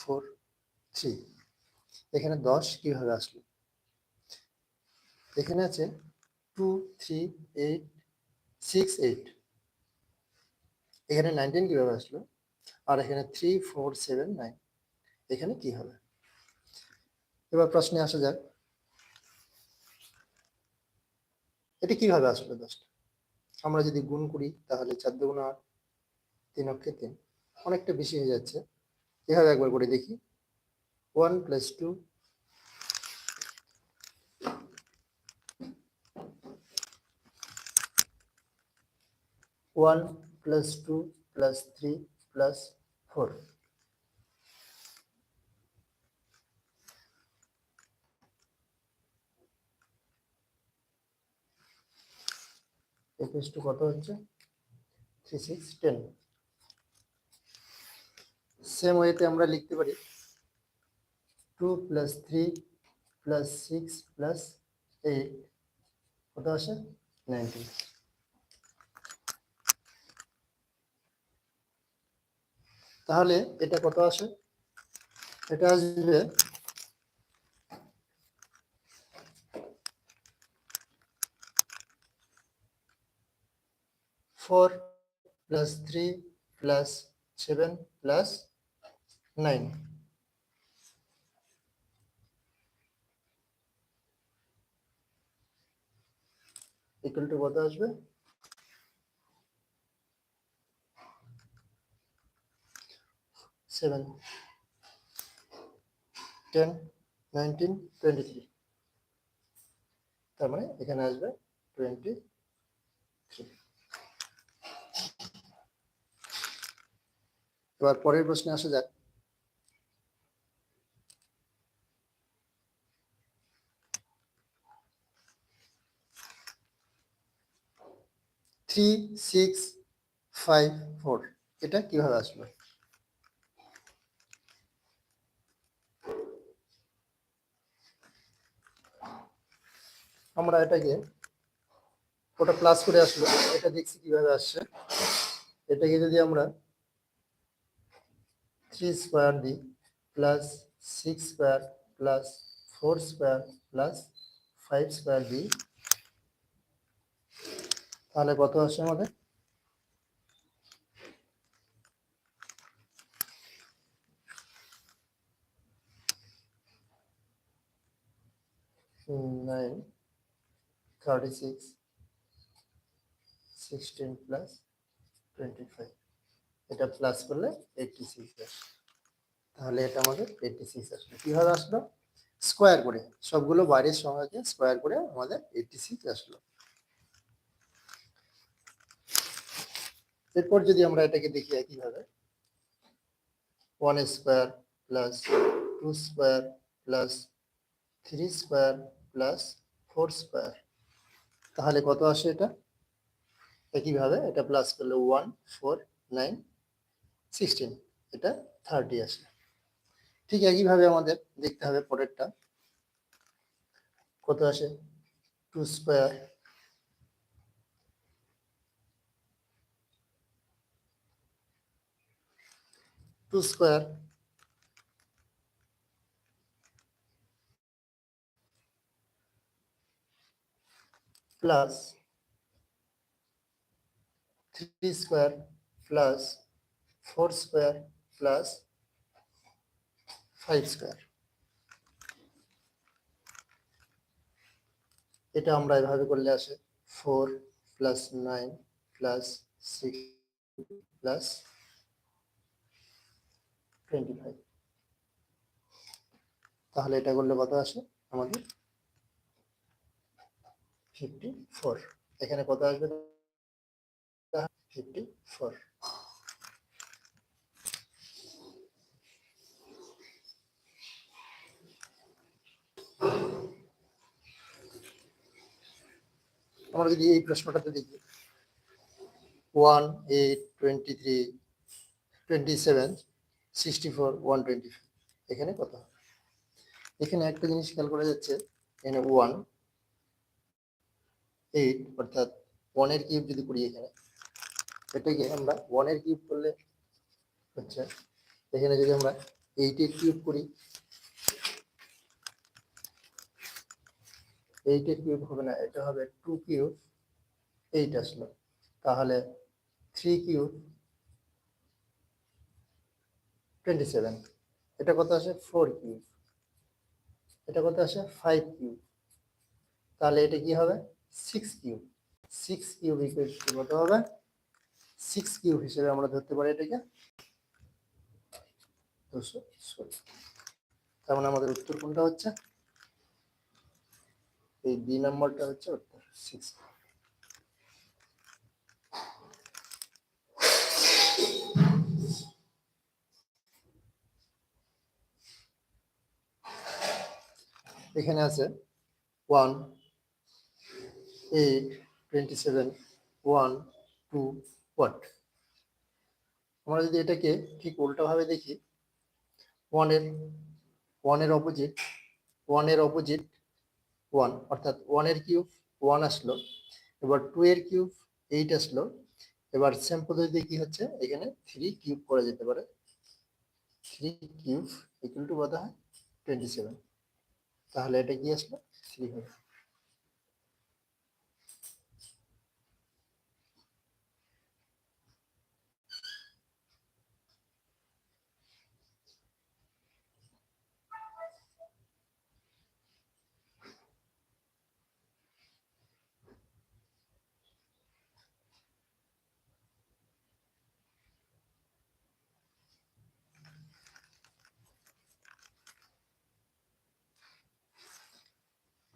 Four three. এখানে দশ কীভাবে আসলো? এখানে আছে two three eight six eight. এখানে নাইনটিন কীভাবে আসলো? আর এখানে থ্রি ফোর সেভেন নাইন। এখানে কি হবে? এবার প্রশ্নে আসা যাক। এটা কীভাবে আসলো দশটা? আমরা যদি গুণ করি তাহলে চার দুগুণ আট তিন অক্ষে তিন। অনেকটা বেশি হয়ে যাচ্ছে। এভাবে একবার করে দেখি। One plus two one plus two plus three plus four একুশ টু কত হচ্ছে? থ্রি সিক্স টেন সেম ওয়েতে আমরা লিখতে পারি two plus three plus six plus eight কত আসে? নাইনটিন তাহলে এটা কত আসে? এটা আসবে four plus three plus seven plus nine equal to কত আসবে? Seven ten nineteen twenty three তার মানে এখানে আসবে টোয়েন্টি থ্রি এবার পরের প্রশ্নে আসা যাক। থ্রি সিক্স ফাইভ ফোর এটা কীভাবে আসলো? আমরা এটাকে ওটা প্লাস করে আসলো। এটা দেখছি কীভাবে আসছে। এটাকে যদি আমরা থ্রি স্কোয়ার দিই plus six square plus four square plus five square দিই তাহলে কত আসে আমাদের? Nine thirty six sixteen plus twenty five এটা প্লাস করলে এইটটি সিক্স আসে। তাহলে এটা আমাদের এইটটি সিক্স আসবে। কীভাবে আসলো? স্কোয়ার করে। সবগুলো বাইরের সংখ্যাকে স্কোয়ার করে আমাদের এইটটি সিক্স আসলো। এরপর যদি আমরা এটাকে দেখি একইভাবে one square plus two square plus three square plus four square তাহলে কত আসে এটা? একইভাবে এটা প্লাস করলে ওয়ান ফোর নাইন সিক্সটিন এটা থার্টি আসে। ঠিক একইভাবে আমাদের দেখতে হবে পরেরটা। কত আসে? Two square two square. Plus three square plus four square plus five square. এটা আমরা এভাবে করলে আসে four plus nine plus six plus twenty five তাহলে এটা করলে কত আসে? আমাদের ফিফটি ফোর এখানে কত আসবে? ফিফটি ফোর আমরা যদি এই প্রশ্নটাতে দেখি one eight twenty three twenty seven sixty four one twenty এখানে কত? এখানে একটা জিনিস খেয়াল করা যাচ্ছে, এখানে ওয়ান এইট অর্থাৎ ওয়ানের কিউব যদি করি এখানে, এটাকে আমরা ওয়ানের কিউব করলে হচ্ছে, এখানে যদি আমরা এইটের কিউব করি এইটের কিউব হবে না, এটা হবে টু কিউব এইট আসলো। তাহলে থ্রি কিউব টোয়েন্টি সেভেন এটা কত আসে? ফোর কিউব এটা কত আসে? ফাইভ কিউব তাহলে এটা কি হবে? Six cube six cube equal কত হবে? সিক্স কিউব হিসেবে আমরা ধরতে পারি এটাকে। দুশো ষোলো। তার মানে আমাদের উত্তর কোনটা হচ্ছে? এই বি নাম্বারটা হচ্ছে উত্তর। সিক্স এখানে আছে one eight twenty seven one two what আমরা যদি এটাকে ঠিক উল্টোভাবে দেখি ওয়ানের ওয়ানের অপোজিট ওয়ানের অপোজিট ওয়ান অর্থাৎ ওয়ানের কিউব ওয়ান আসলো, এবার টু এর কিউব এইট আসলো, এবার সেম পদ্ধতিতে কি হচ্ছে? এখানে থ্রি কিউব করা যেতে পারে। থ্রি কিউব ইকুয়াল টু কত হয়? টোয়েন্টি সেভেন তাহলে এটা কি আসলো থ্রি হবে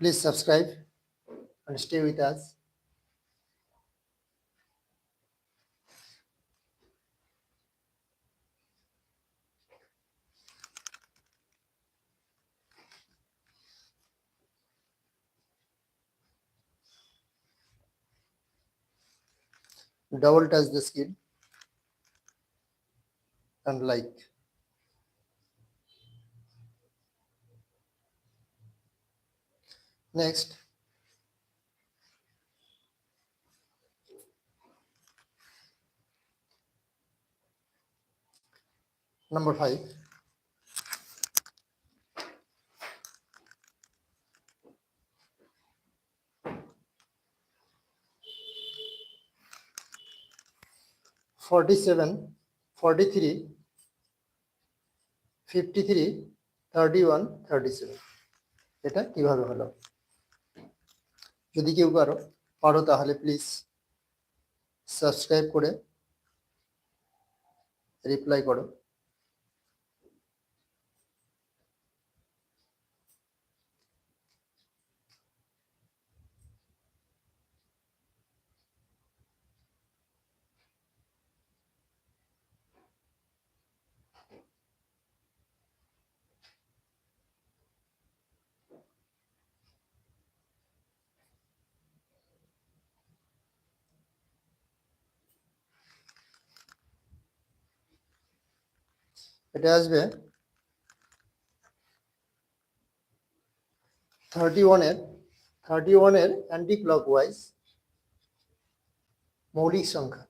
Please subscribe and stay with us. Double touch the skin and like. Next. Number five. Forty-seven, forty-three, fifty-three, thirty-one, thirty-seven. এটা কীভাবে হলো যদি কেউ পারো পারো তাহলে প্লিজ সাবস্ক্রাইব করে রিপ্লাই করো। এটা আসবে থার্টি ওয়ানের থার্টি ওয়ানের অ্যান্টি ক্লক ওয়াইজ মৌলিক সংখ্যা।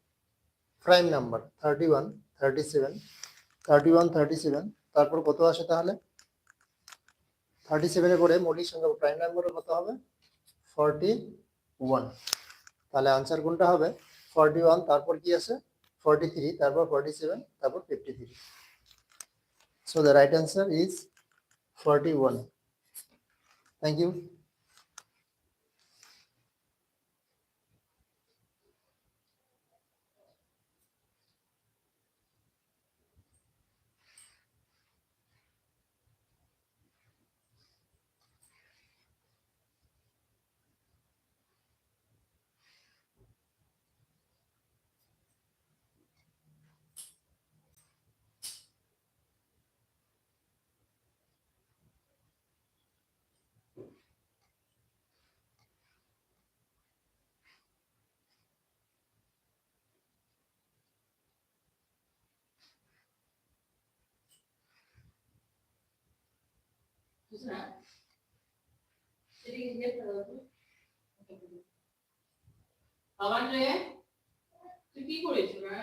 Prime number thirty one thirty seven thirty one thirty seven তারপর কত আসে তাহলে? থার্টি সেভেনে করে মৌলিক সংখ্যা প্রাইম নাম্বারে কত হবে? ফর্টি ওয়ান তাহলে আনসার কোনটা হবে? ফর্টি ওয়ান তারপর কি আছে ফর্টি থ্রি তারপর ফর্টি সেভেন তারপর fifty three So the right answer is 41. Thank you. আবার রে তুই কি করেছিস না